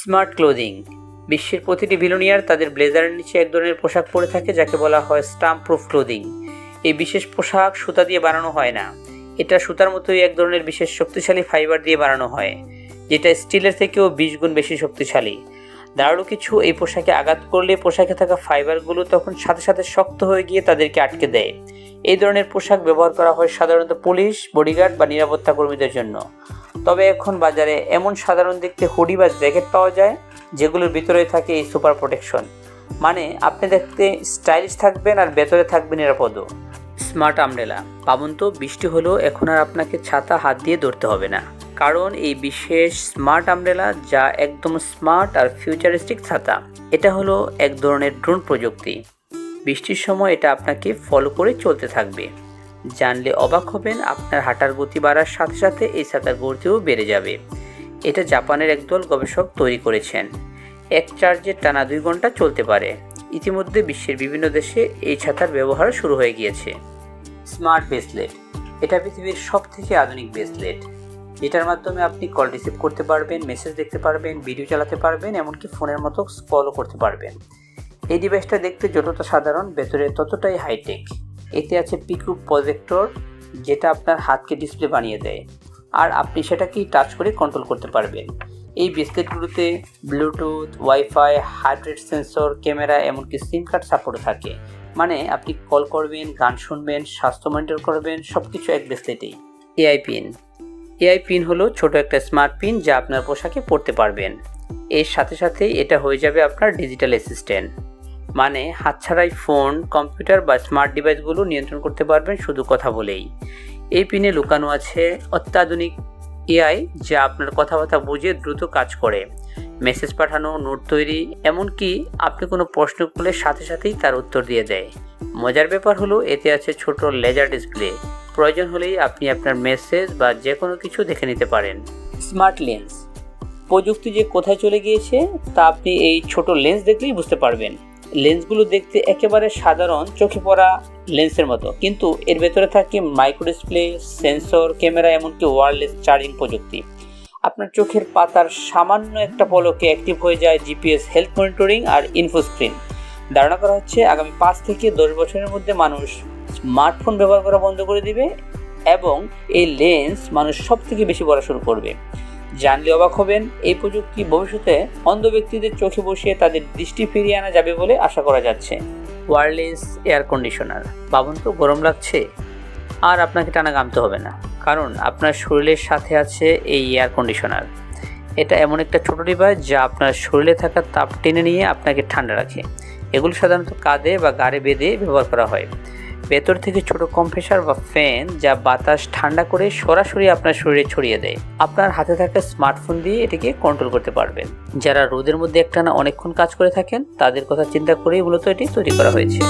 Smart clothing. বিশ্বের প্রতিটি billionaire তাদের ব্লেজারের নিচে এক ধরনের পোশাক পরে থাকে, যাকে বলা হয় স্টাম্প প্রুফ ক্লোদিং। এই বিশেষ পোশাক সুতা দিয়ে বানানো হয় না। এটা সুতার মতোই এক ধরনের বিশেষ শক্তিশালী ফাইবার দিয়ে বানানো হয়, যেটা স্টিলের থেকেও বিশ গুণ বেশি শক্তিশালী। দাঁড়াল কিছু এই পোশাকে আঘাত করলে পোশাকে থাকা ফাইবারগুলো তখন সাথে সাথে শক্ত হয়ে গিয়ে তাদেরকে আটকে দেয়। এই ধরনের পোশাক ব্যবহার করা হয় সাধারণত পুলিশ, বডিগার্ড বা নিরাপত্তা কর্মীদের জন্য। তবে এখন বাজারে এমন সাধারণ দেখতে হুডি বা জ্যাকেট পাওয়া যায়, যেগুলোর ভিতরে থাকে এই সুপার প্রোটেকশন। মানে আপনি দেখতে স্টাইলিশ থাকবেন আর ভেতরে থাকবে নিরাপদও স্মার্ট আমরেলা। পাবন তো, বৃষ্টি হলেও এখন আর আপনাকে ছাতা, হাত দিয়ে ধরতে হবে না। কারণ এই বিশেষ স্মার্ট আমরেলা যা একদম স্মার্ট আর ফিউচারিস্টিক ছাতা, এটা হলো এক ধরনের ড্রোন প্রযুক্তি। বৃষ্টির সময় এটা আপনাকে ফলো করে চলতে থাকবে। জানলে অবাক হবেন আপনার হাঁটার গতি বাড়ার সাথে সাথে এই ছাতার গতিও বেড়ে যাবে। এটা জাপানের একদল গবেষক তৈরি করেছেন। এক চার্জে টানা দুই ঘণ্টা চলতে পারে। ইতিমধ্যে বিশ্বের বিভিন্ন দেশে এই ছাতার ব্যবহার শুরু হয়ে গিয়েছে। Smart bracelet. এটা পৃথিবীর সব থেকে আধুনিক ব্রেসলেট। যেটার মাধ্যমে আপনি কল রিসিভ করতে পারবেন, মেসেজ দেখতে পারবেন, ভিডিও চালাতে পারবেন, এমনকি ফোনের মতো স্কলও করতে পারবেন। এই ডিভাইসটা দেখতে যতটা সাধারণ, ভেতরে ততটাই হাইটেক এতে আছে পিকু প্রজেক্টর, যেটা আপনার হাতকে ডিসপ্লে বানিয়ে দেয়। আর আপনি সেটাকেই টাচ করে কন্ট্রোল করতে পারবেন। এই ব্রেসলেটগুলোতে Bluetooth WiFi heart rate sensor camera এমনকি সিম কার্ড সাপোর্টও থাকে। মানে আপনি কল করবেন, গান শুনবেন, স্বাস্থ্য মনিটর করবেন সব কিছু এক ব্রেসলেটেই এআই পিন এআই পিন হলো ছোট একটা স্মার্ট পিন যা আপনার পোশাকে পড়তে পারবেন। এর সাথে সাথে এটা হয়ে যাবে আপনার ডিজিটাল অ্যাসিস্ট্যান্ট মানে হাতছাড়াই ফোন, কম্পিউটার বা স্মার্ট ডিভাইসগুলো নিয়ন্ত্রণ করতে পারবেন শুধু কথা বলেই। এই পিনে লুকানো আছে অত্যাধুনিক এআই যা আপনার কথাবার্তা বুঝে দ্রুত কাজ করে। মেসেজ পাঠানো, নোট তৈরি, এমনকি আপনি কোনো প্রশ্ন করলে সাথে সাথেই তার উত্তর দিয়ে দেয়। মজার ব্যাপার হলো, এতে আছে ছোট লেজার ডিসপ্লে। প্রয়োজন হলেই আপনি আপনার মেসেজ বা যে কোনো কিছু দেখে নিতে পারেন। Smart lens. প্রযুক্তি যে কোথায় চলে গিয়েছে, তা আপনি এই ছোট লেন্স দেখলেই বুঝতে পারবেন। লেন্সগুলো দেখতে একেবারে সাধারণ, চোখে পড়া লেন্সের মতো। কিন্তু এর ভেতরে থাকে মাইক্রো ডিসপ্লে সেন্সর ক্যামেরা এমনকি ওয়ারলেস চার্জিং প্রযুক্তি। আপনার চোখের পাতার সামান্য একটা পলকে অ্যাক্টিভ হয়ে যায় জিপিএস হেলথ মনিটরিং আর ইনফো স্ক্রিন ধারণা করা হচ্ছে আগামী পাঁচ থেকে দশ বছরের মধ্যে মানুষ স্মার্টফোন ব্যবহার করা বন্ধ করে দিবে এবং এই লেন্স মানুষ সব থেকে বেশি পড়া শুরু করবে। জানলে অবাক হবেন, এই প্রযুক্তি ভবিষ্যতে অন্ধ ব্যক্তিদের চোখে বসিয়ে তাদের দৃষ্টি ফিরিয়ে আনা যাবে বলে আশা করা যাচ্ছে। ওয়্যারলেস এয়ার কন্ডিশনার, বাবন তো গরম লাগছে। আর আপনাকে টানা গামতে হবে না, কারণ আপনার শরীরের সাথে আছে এই এয়ার কন্ডিশনার। এটা এমন একটা ছোট ডিভাইস যা আপনার শরীরে থাকা তাপ টেনে নিয়ে আপনাকে ঠান্ডা রাখে। এগুলো সাধারণত কাঁধে বা গাড়ে বেঁধে ব্যবহার করা হয়। ভেতর থেকে ছোট কম্প্রেসার বা ফ্যান যা বাতাস ঠান্ডা করে সরাসরি আপনার শরীরে ছড়িয়ে দেয়। আপনার হাতে থাকা স্মার্টফোন দিয়ে এটিকে কন্ট্রোল করতে পারবেন। যারা রোদের মধ্যে একটানা অনেকক্ষণ কাজ করে থাকেন, তাদের কথা চিন্তা করেই মূলত এটি তৈরি করা হয়েছে।